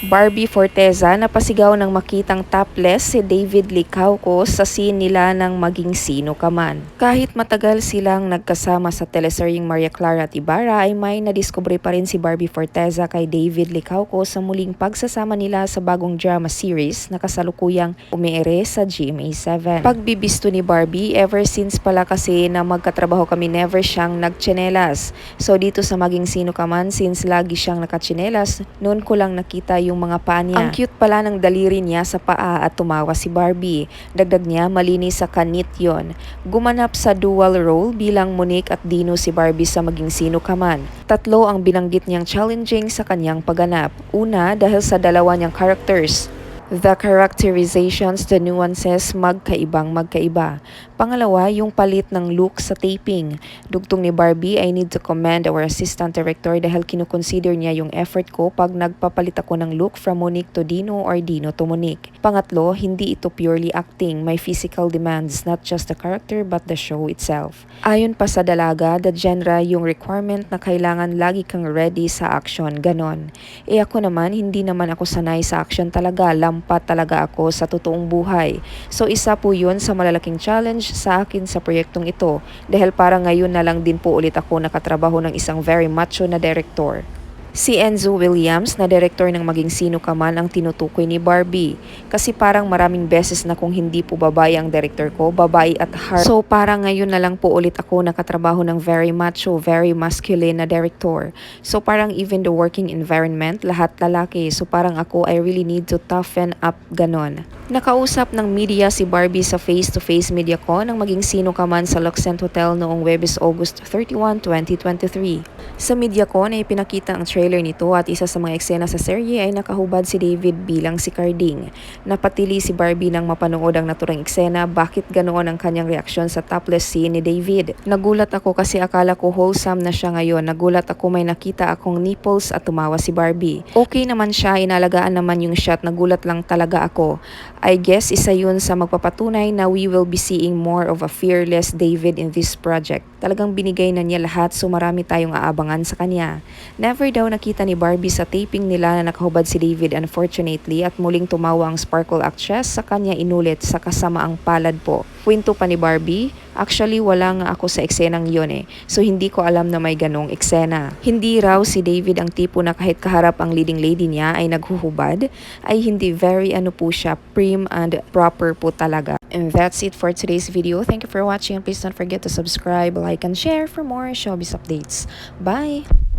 Barbie Forteza napasigaw ng makitang topless si David Licauco sa scene nila ng maging sino ka man. Kahit matagal silang nagkasama sa teleseryeng Maria Clara at Ibarra ay may nadiskubre pa rin si Barbie Forteza kay David Licauco sa muling pagsasama nila sa bagong drama series na kasalukuyang umiere sa GMA7. Pagbibisto ni Barbie, ever since pala kasi na magkatrabaho kami never siyang nagtsinelas. So dito sa maging sino ka man since lagi siyang nakatsinelas, noon ko lang nakita yung mga paa niya. Ang cute pala ng daliri niya sa paa at tumawa si Barbie. Dagdag niya, malinis sa kanit yon. Gumanap sa dual role bilang Monique at Dino si Barbie sa maging sino ka man. Tatlo ang binanggit niyang challenging sa kanyang pagganap. Una, dahil sa dalawa niyang characters. The characterizations, the nuances, magkaibang magkaiba. Pangalawa, yung palit ng look sa taping. Dugtong ni Barbie, I need to commend our assistant director dahil kinukonsider niya yung effort ko pag nagpapalit ako ng look from Monique to Dino or Dino to Monique. Pangatlo, hindi ito purely acting. May physical demands, not just the character but the show itself. Ayon pa sa dalaga, the genre yung requirement na kailangan lagi kang ready sa action, ganon. E ako naman, hindi naman ako sanay sa action talaga, lampat talaga ako sa totoong buhay. So isa po yun sa malalaking challenge sa akin sa proyektong ito dahil parang ngayon na lang din po ulit ako nakatrabaho ng isang very macho na director. Si Enzo Williams na direktor ng Maging Sino Ka Man ang tinutukoy ni Barbie. Kasi parang maraming beses na kung hindi po babae ang director ko, babae at heart. So parang ngayon na lang po ulit ako nakatrabaho ng very macho, very masculine na director. So parang even the working environment, lahat lalaki. So parang ako, I really need to toughen up ganon. Nakausap ng media si Barbie sa face-to-face media ko ng Maging Sino Ka Man sa Luxent Hotel noong Webes August 31, 2023. Sa media ko na ipinakita ang trailer nito at isa sa mga eksena sa serye ay nakahubad si David bilang si Carding. Napatili si Barbie nang mapanood ang naturang eksena bakit ganoon ang kanyang reaksyon sa topless scene ni David. Nagulat ako kasi akala ko wholesome na siya ngayon. Nagulat ako may nakita akong nipples at tumawa si Barbie. Okay naman siya, inalagaan naman yung shot. Nagulat lang talaga ako. I guess isa yun sa magpapatunay na we will be seeing more of a fearless David in this project. Talagang binigay na niya lahat so marami tayong aabangan sa kanya. Never daw nakita ni Barbie sa taping nila na nakahubad si David unfortunately at muling tumawa ang Sparkle actress sa kanya inulit sa kasamaang palad po. Kwento pa ni Barbie, actually wala nga ako sa eksenang yon eh, so hindi ko alam na may ganong eksena. Hindi raw si David ang tipo na kahit kaharap ang leading lady niya ay naghuhubad, ay hindi very ano po siya, prim and proper po talaga. And that's it for today's video. Thank you for watching and please don't forget to subscribe, like, and share for more showbiz updates. Bye!